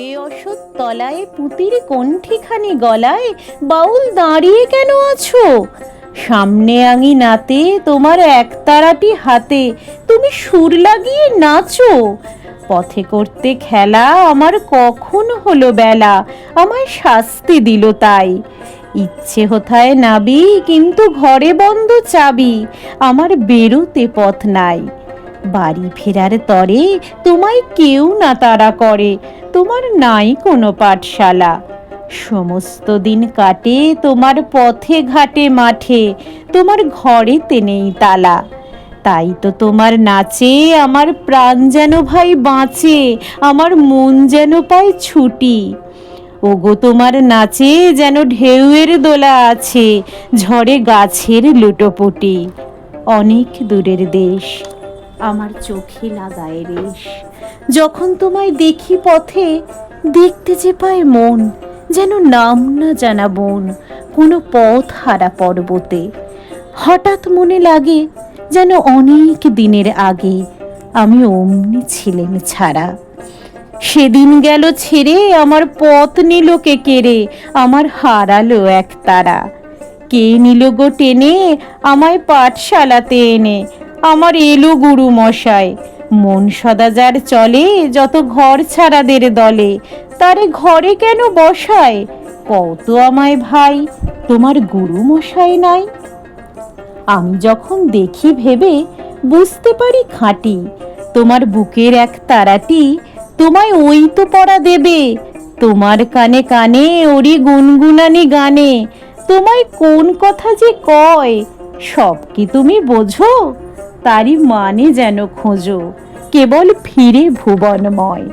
হয়ে অসৎ তলায় পুতির কণ্ঠিখানি গলায়, বাউল দাঁড়িয়ে কেন আছো? সামনে আঙি নাতে তোমার একতারাটি হাতে, তুমি সুর লাগিয়ে নাচো। পথে করতে খেলা আমার কখন হলো বেলা, আমায় শাস্তি দিল তাই। ইচ্ছে হোথায় নাবি, কিন্তু ঘরে বন্ধ চাবি, আমার বেরোতে পথ নাই। বাড়ি ফেরার তরে তোমায় কেউ না তারা করে তোমার নাই কোনো পাঠশালা। সমস্ত দিন কাটে তোমার পথে ঘাটে মাঠে, তোমার ঘরেতে নেই তালা। তাই তো তোমার নাচে আমার প্রাণ যেন ভাই বাঁচে, আমার মন যেন পায় ছুটি। ওগো তোমার নাচে যেন ঢেউয়ের দোলা আছে, ঝড়ে গাছের লুটোপুটি। অনেক দূরের দেশ। আমার চোখে লাগায় রেশ। যখন তোমায় দেখি পথে, দেখতে যে পায় মন, যেন নাম না জানা বোন, কোনো পথ হারা পর্বতে। হঠাৎ মনে লাগে যেন অনেক দিনের আগে আমি অমনি ছিলেন ছাড়া। সেদিন গেল ছেড়ে আমার পথ নিল কে কেড়ে, আমার হারালো এক তারা। কে নিল গো টেনে, আমায় পাঠশালাতে এনে আমার এলো গুরু মশাই। মন সদাজার চলে, যত ঘর ছাড়াদের দলে। তারে ঘরে কেন বসায়? কত আমায় ভাই, তোমার গুরু মশাই নাই? আমি যখন দেখি ভেবে, বুঝতে পারি খাঁটি। তোমার বুকের এক তারাটি তোমায় ওই তো পড়া দেবে। তোমার কানে কানে ওরি গুনগুনানি গানে। তোমায় কোন কথা যে কয়, সব কি তুমি বোঝো? তারই মানে যেন খোঁজো, কেবল ফিরে ভুবনময়।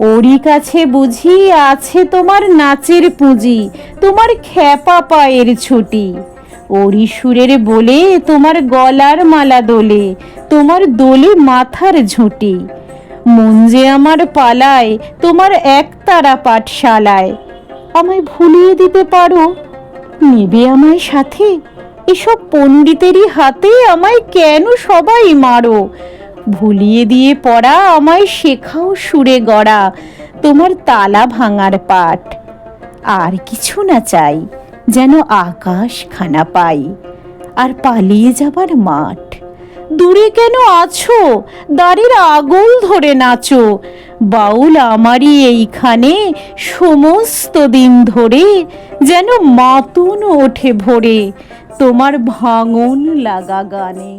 ওরই কাছে বুঝি আছে তোমার নাচের পুঁজি, তোমার খ্যাপা পায়ের ছুটি। ওরি সুরের বলে তোমার গলার মালা দোলে, তোমার দোলে মাথার ঝুঁটি। মন যে আমার পালায়, তোমার একতারা পাঠশালায়। আমায় ভুলিয়ে দিতে পারো? নেবে আমায় সাথে? এসব পণ্ডিতেরই হাতে আমায় কেন সবাই মারো? ভুলিয়ে দিয়ে পড়া আমায় শেখাও সুরে গড়া, তোমার তালা ভাঙার পাঠ। আর কিছু না চাই, যেন আকাশ খানা পাই। আর পালিয়ে যাবার মাঠ। দূরে কেন আছো? দাঁড়ির আগুল ধরে নাচো। বাউল আমারই এইখানে সমস্ত দিন ধরে যেন মাতুন ওঠে ভোরে। তোমার ভাঙন লাগা গানে।